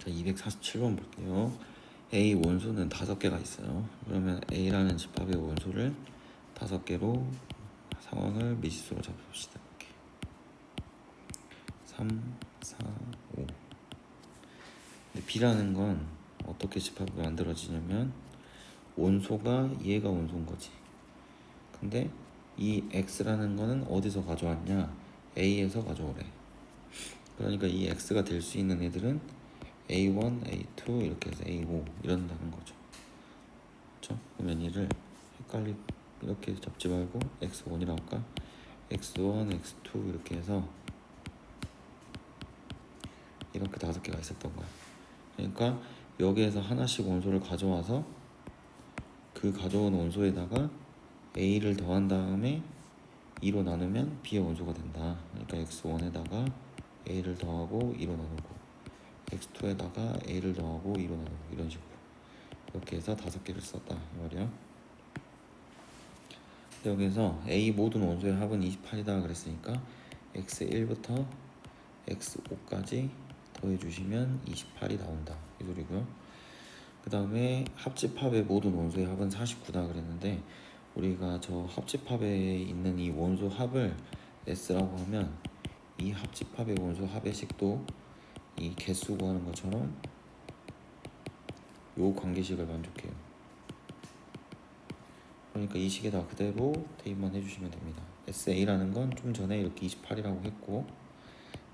자, 247번 볼게요. A 원소는 다섯 개가 있어요. 그러면 A라는 집합의 원소를 다섯 개로 상황을 미지수로 잡읍시다. 이렇게. 3, 4, 5. 근데 B라는 건 어떻게 집합이 만들어지냐면 원소가 얘가 원소인 거지. 근데 이 X라는 거는 어디서 가져왔냐? A에서 가져오래. 그러니까 이 X가 될 수 있는 애들은 A1, A2 이렇게 해서 A5 이런다는 거죠. 그렇죠? 그러면 얘를 헷갈리 이렇게 잡지 말고 X1이라고 할까? X1, X2 이렇게 해서 이렇게 다섯 개가 있었던 거야. 그러니까 여기에서 하나씩 원소를 가져와서 그 가져온 원소에다가 A를 더한 다음에 2로 나누면 B의 원소가 된다. 그러니까 X1에다가 A를 더하고 2로 나누고 X2에다가 A를 더하고 2로 나누고 이런 식으로 이렇게 해서 다섯 개를 썼다 이 말이야. 여기서 A 모든 원소의 합은 28이다 그랬으니까 X1부터 X5까지 더해주시면 28이 나온다 이 소리고요. 그 다음에 합집합의 모든 원소의 합은 49다 그랬는데 우리가 저 합집합에 있는 이 원소 합을 S라고 하면 이 합집합의 원소 합의 식도 이 개수 구하는 것처럼 요 관계식을 만족해요. 그러니까 이 식에다 그대로 대입만 해주시면 됩니다. SA라는 건 좀 전에 이렇게 28이라고 했고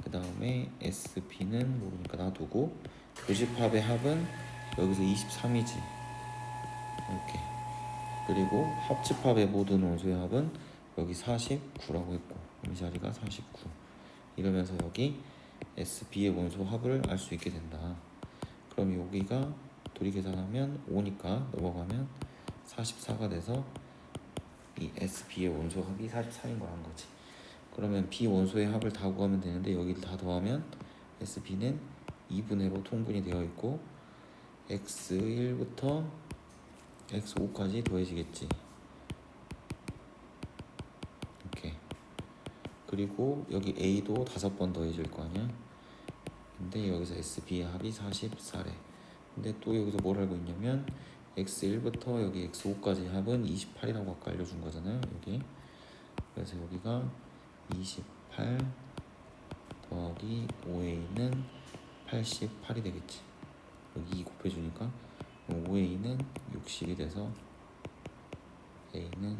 그 다음에 SB는 모르니까 놔두고 교집합의 합은 여기서 23이지 이렇게 그리고 합집합의 모든 원소의 합은 여기 49라고 했고 이 자리가 49 이러면서 여기 SB의 원소 합을 알 수 있게 된다. 그럼 여기가 도리 계산하면 5니까 넘어가면 44가 돼서 이 SB의 원소 합이 44인 거란 거지. 그러면 B 원소의 합을 다 구하면 되는데 여기를 다 더하면 SB는 2분의 5 통분이 되어 있고 X1부터 X5까지 더해지겠지. 이렇게. 그리고 여기 A도 다섯 번 더해질 거 아니야? 근데 여기서 SB의 합이 44래. 근데 또 여기서 뭘 알고 있냐면 X1부터 여기 X5까지 합은 28이라고 아까 알려준 거잖아요. 여기. 그래서 여기가 28 더하기 5에 있는 88이 되겠지. 여기 2 곱해주니까 5A는 60이 돼서 A는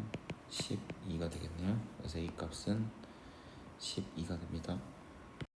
12가 되겠네요. 그래서 A 값은 12가 됩니다.